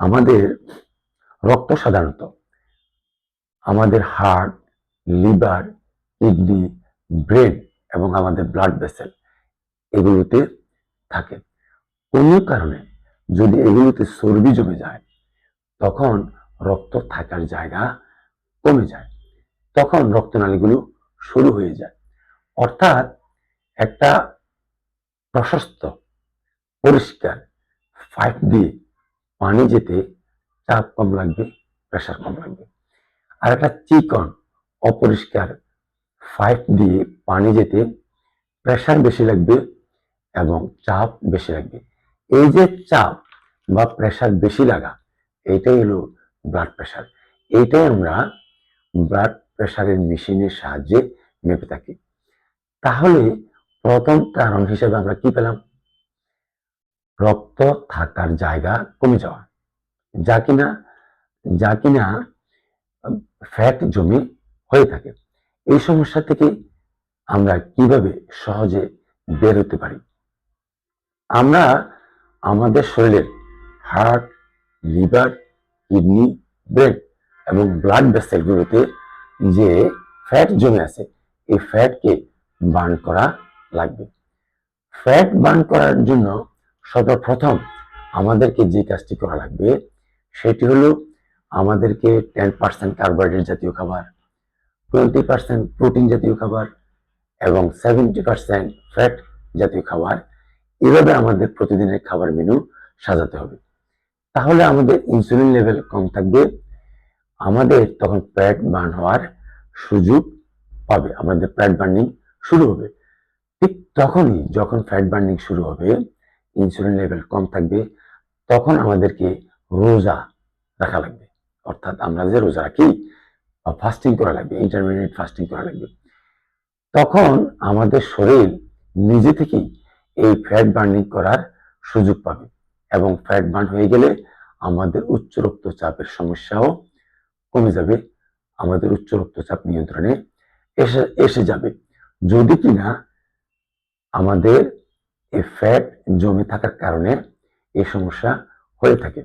আমাদের রক্ত সাধারণত আমাদের হার্ট, লিভার, কিডনি, ব্রেন এবং আমাদের ব্লাড ভেসেল এগুলোতে থাকে। কোনো কারণে যদি এগুলোতে চর্বি জমে যায়, তখন রক্ত থাকার জায়গা কমে যায়। তখন রক্তনালীগুলো শুরু হয়ে যায়। অর্থাৎ একটা প্রশস্ত, পরিষ্কার পাইপ দিয়ে পানি যেতে চাপ কম লাগবে প্রেশার কম লাগবে। আর একটা চিকন, অপরিষ্কার পাইপ দিয়ে পানি যেতে প্রেশার বেশি লাগবে এবং চাপ বেশি লাগবে। এই যে চাপ বা প্রেশার বেশি লাগা, এইটাই হলো ব্লাড প্রেশার এইটাই আমরা ব্লাড প্রেশারের মেশিনের সাহায্যে মেপে থাকি। তাহলে প্রথম কারণ হিসেবে আমরা কি পেলাম? রক্ত থাকার জায়গা কমে যাওয়া। যা কিনা যা কিনা ফ্যাট জমে হয়ে থাকে। এই সমস্যা থেকে আমরা কীভাবে সহজে বের হতে পারি? আমরা আমাদের শরীরের হার্ট লিভার কিডনি ব্রেন এবং ব্লাড ভেসেলগুলোতে যে ফ্যাট জমে আছে, এই ফ্যাটকে বার্ন করা লাগবে। ফ্যাট বার্ন করার জন্য সর্বপ্রথম আমাদেরকে যে কাজটি করা লাগবে, সেটি হলো আমাদেরকে টেন পার্সেন্ট কার্বোহাইড্রেট জাতীয় খাবার টোয়েন্টি পার্সেন্ট প্রোটিন জাতীয় খাবার এবং সেভেন্টি পার্সেন্ট ফ্যাট জাতীয় খাবার এভাবে আমাদের প্রতিদিনের খাবার মেনু সাজাতে হবে। তাহলে আমাদের ইনসুলিন লেভেল কম থাকবে, আমাদের তখন ফ্যাট বার্ন হওয়ার সুযোগ পাবে, আমাদের ফ্যাট বার্নিং শুরু হবে। ঠিক তখনই যখন ফ্যাট বার্নিং শুরু হবে ইনসুলিন লেভেল কম থাকবে, তখন আমাদেরকে রোজা রাখা লাগবে। অর্থাৎ আমরা যে রোজা রাখি ফাস্টিং করা লাগবে ইন্টারমিডিয়েট ফাস্টিং করা লাগবে, তখন আমাদের শরীর নিজে থেকেই এই ফ্যাট বার্নিং করার সুযোগ পাবে এবং ফ্যাট বার্ন হয়ে গেলে আমাদের উচ্চ রক্তচাপের সমস্যাও কমে যাবে, আমাদের উচ্চ রক্তচাপ নিয়ন্ত্রণে এসে এসে যাবে। যদি কিনা আমাদের এই ফ্যাট জমে থাকার কারণে এই সমস্যা হয়ে থাকে।